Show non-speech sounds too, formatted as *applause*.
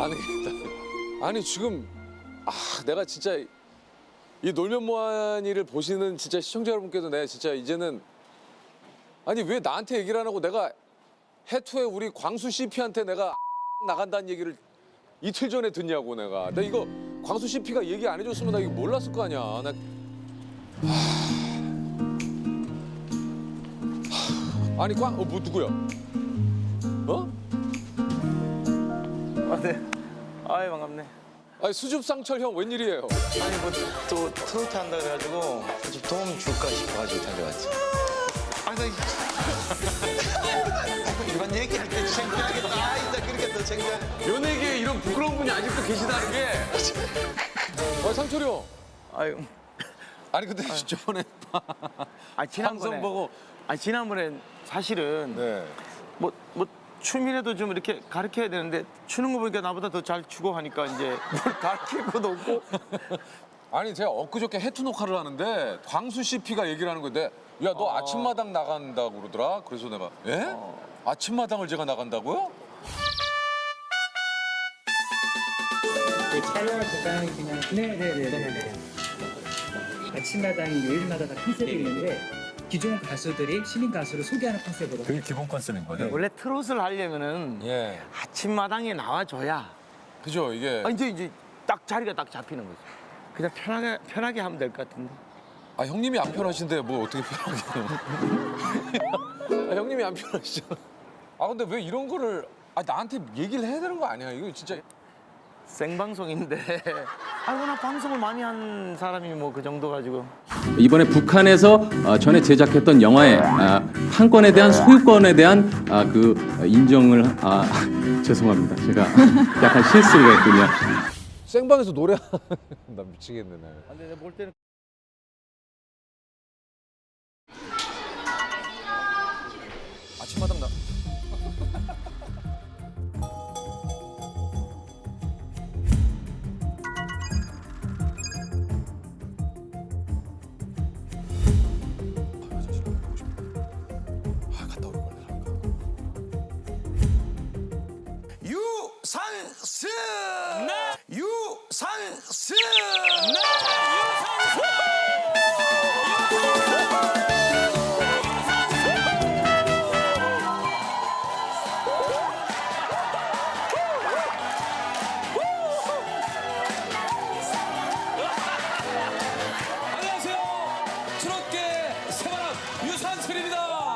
*laughs* 아니 지금 아 내가 진짜 이 놀면 뭐하니를 보시는 진짜 시청자 여러분께도 내가 진짜 이제는 아니 왜 나한테 얘기를 안 하고 내가 해투에 우리 광수 CP한테 내가 *laughs* 나간다는 얘기를 이틀 전에 듣냐고 내가. 나 이거 광수 CP가 얘기 안 해줬으면 나 이거 몰랐을 거 아니야. 나 *sighs* 하... 아니 꽝어뭐 누구야? 어 아, 네. 아이 반갑네. 아니 수줍상철 형 웬일이에요 아니 뭐 또 트로트 한다 그래가지고 좀 도움 줄까 싶어가지고 달려왔지. 아, 나 이런 *laughs* 얘기할 때 창피하겠다. 아, 이제 그렇게 또 창피하게. 연예계에 이런 부끄러운 분이 아직도 계시다는 게. 아, 상철이 형. 아유. 아니 근데 저번에 아 지난번에 방송 보고 아 지난번에 사실은 네. 뭐 뭐 춤이라도 좀 이렇게 가르쳐야 되는데 추는 거 보니까 나보다 더 잘 추고 하니까 이제 뭘 가르칠 것도 없고 아니 제가 엊그저께 해투 녹화를 하는데 광수 CP가 얘기를 하는 건데 야 너 아침마당 나간다고 그러더라. 그래서 내가 예? 아침마당을 제가 나간다고요? 그 촬영을 잠깐 그냥 네네네네 아침마당이 요일마다 다 컨셉이 있는데 기존 가수들이 신인 가수를 소개하는 컨셉으로 그게 기본 컨셉인 거죠. 원래 트롯을 하려면은 예. 아침마당에 나와줘야 그죠 이게. 아, 이제 이제 딱 자리가 딱 잡히는 거죠. 그냥 편하게 편하게 하면 될 것 같은데. 아 형님이 안 편하신데 뭐 어떻게 편하게? 아, 형님이 안 편하시잖아. 아 근데 왜 이런 거를 아 나한테 얘기를 해야 되는 거 아니야? 이거 진짜. 생방송인데 *laughs* 아이고 나 방송을 많이 한 사람이 뭐 그 정도 가지고 이번에 북한에서 어, 전에 제작했던 영화의 아, 판권에 대한 소유권에 대한 아, 그 인정을 아, *laughs* 죄송합니다. 제가 *laughs* 약간 실수를 했군요. 생방에서 노래 나 미치겠네 나. 근데 내가 볼 때는 아침마당 나. 유산스 유산스 안녕하세요. 트롯계 새바람 유산슬입니다.